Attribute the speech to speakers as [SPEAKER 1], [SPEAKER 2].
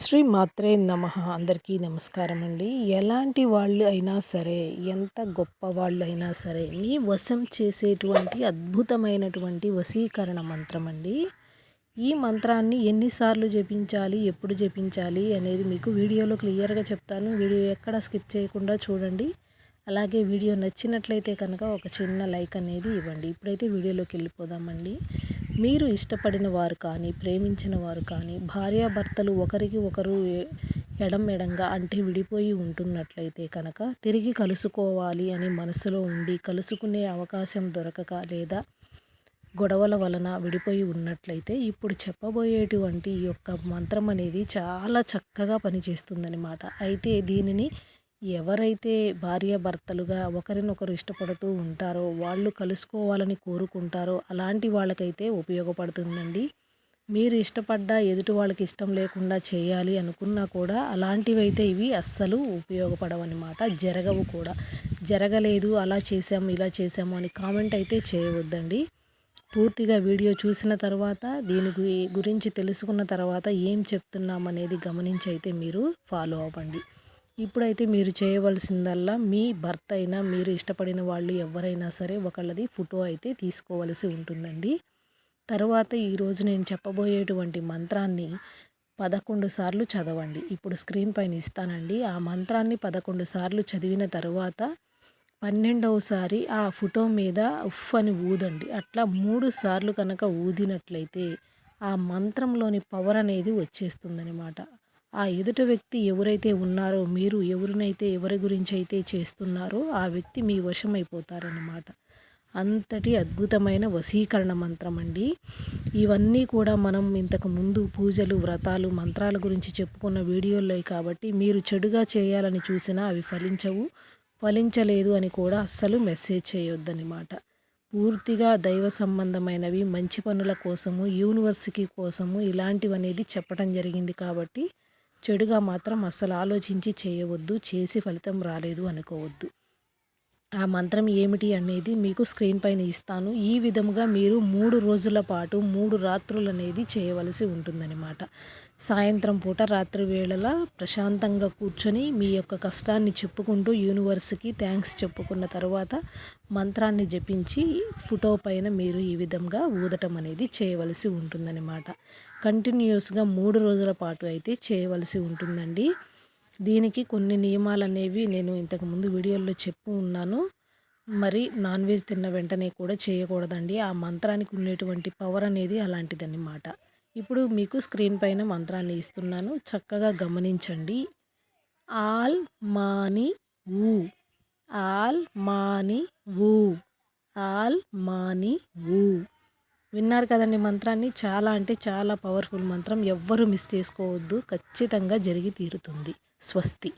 [SPEAKER 1] శ్రీ మాత్రే నమ. అందరికీ నమస్కారం అండి ఎలాంటి వాళ్ళు అయినా సరే ఎంత గొప్ప వాళ్ళు అయినా సరే మీ వశం చేసేటువంటి అద్భుతమైనటువంటి వశీకరణ మంత్రం అండి ఈ మంత్రాన్ని ఎన్నిసార్లు జపించాలి ఎప్పుడు జపించాలి అనేది మీకు వీడియోలో క్లియర్గా చెప్తాను. వీడియో ఎక్కడ స్కిప్ చేయకుండా చూడండి. అలాగే వీడియో నచ్చినట్లయితే కనుక ఒక చిన్న లైక్ అనేది ఇవ్వండి. ఇప్పుడైతే వీడియోలోకి వెళ్ళిపోదామండి. మీరు ఇష్టపడిన వారు కానీ ప్రేమించిన వారు కానీ భార్యాభర్తలు ఒకరికి ఒకరు ఎడం ఎడంగా అంటే విడిపోయి ఉంటున్నట్లయితే కనుక తిరిగి కలుసుకోవాలి అని మనసులో ఉండి కలుసుకునే అవకాశం దొరకక లేదా గొడవల వలన విడిపోయి ఉన్నట్లయితే ఇప్పుడు చెప్పబోయేటువంటి ఈ యొక్క మంత్రం అనేది చాలా చక్కగా పనిచేస్తుందన్నమాట. అయితే దీనిని ఎవరైతే భార్యాభర్తలుగా ఒకరినొకరు ఇష్టపడుతూ ఉంటారో వాళ్ళు కలుసుకోవాలని కోరుకుంటారో అలాంటి వాళ్ళకైతే ఉపయోగపడుతుందండి. మీరు ఇష్టపడ్డా ఎదుటి వాళ్ళకి ఇష్టం లేకుండా చేయాలి అనుకున్నా కూడా అలాంటివైతే ఇవి అస్సలు ఉపయోగపడవన్నమాట జరగవు కూడా. జరగలేదు అలా చేసాము ఇలా చేసాము అని కామెంట్ అయితే చేయవద్దండి. పూర్తిగా వీడియో చూసిన తర్వాత దీని గురించి తెలుసుకున్న తర్వాత ఏం చెప్తున్నామనేది గమనించి అయితే మీరు ఫాలో అవ్వండి. ఇప్పుడైతే మీరు చేయవలసిందల్లా మీ భర్త అయినా మీరు ఇష్టపడిన వాళ్ళు ఎవరైనా సరే ఒకళ్ళది ఫోటో అయితే తీసుకోవలసి ఉంటుందండి. తర్వాత ఈరోజు నేను చెప్పబోయేటువంటి మంత్రాన్ని పదకొండు సార్లు చదవండి. ఇప్పుడు స్క్రీన్ పైన ఇస్తానండి. ఆ మంత్రాన్ని పదకొండు సార్లు చదివిన తర్వాత పన్నెండవసారి ఆ ఫోటో మీద ఉఫ్ అని ఊదండి. అట్లా మూడు సార్లు కనుక ఊదినట్లయితే ఆ మంత్రంలోని పవర్ అనేది వచ్చేస్తుందనమాట ఆ ఎదుట వ్యక్తి ఎవరైతే ఉన్నారో మీరు ఎవరినైతే ఎవరి గురించి అయితే చేస్తున్నారో ఆ వ్యక్తి మీ వశమైపోతారన్నమాట. అంతటి అద్భుతమైన వశీకరణ మంత్రం అండి ఇవన్నీ కూడా మనం ఇంతకు ముందు పూజలు వ్రతాలు మంత్రాల గురించి చెప్పుకున్న వీడియోల్లో కాబట్టి మీరు చెడుగా చేయాలని చూసినా అవి ఫలించవు ఫలించలేదు అని కూడా అస్సలు మెసేజ్ చేయొద్దనమాట పూర్తిగా దైవ సంబంధమైనవి మంచి పనుల కోసము యూనివర్సిటీ కోసము ఇలాంటివి అనేది చెప్పడం జరిగింది కాబట్టి చెడుగా మాత్రం అస్సలు ఆలోచించి చేయవద్దు చేసి ఫలితం రాలేదు అనుకోవద్దు. ఆ మంత్రం ఏమిటి అనేది మీకు స్క్రీన్ పైన ఇస్తాను. ఈ విధముగా మీరు మూడు రోజుల పాటు మూడు రాత్రులు అనేది చేయవలసి ఉంటుందన్నమాట. సాయంత్రం పూట రాత్రి వేళల ప్రశాంతంగా కూర్చొని మీ యొక్క కష్టాన్ని చెప్పుకుంటూ యూనివర్స్కి థ్యాంక్స్ చెప్పుకున్న తర్వాత మంత్రాన్ని జపించి ఫోటో పైన మీరు ఈ విధంగా ఊదటం అనేది చేయవలసి ఉంటుందన్నమాట. కంటిన్యూస్గా మూడు రోజుల పాటు అయితే చేయవలసి ఉంటుందండి. దీనికి కొన్ని నియమాలు అనేవి నేను ఇంతకుముందు వీడియోల్లో చెప్పు ఉన్నాను. మరి నాన్ వెజ్ తిన్న వెంటనే కూడా చేయకూడదండి. ఆ మంత్రానికి ఉండేటువంటి పవర్ అనేది అలాంటిదన్నమాట ఇప్పుడు మీకు స్క్రీన్ పైన మంత్రాన్ని ఇస్తున్నాను. చక్కగా గమనించండి. ఆల్ మాని ఊ. ఆల్ మాని ఊ. ఆల్ మాని ఊ. విన్నారు కదండి మంత్రాన్ని? చాలా అంటే చాలా పవర్ఫుల్ మంత్రం. ఎవ్వరు మిస్ చేసుకోవద్దు. ఖచ్చితంగా జరిగి తీరుతుంది. ಸ್ವಸ್ತಿ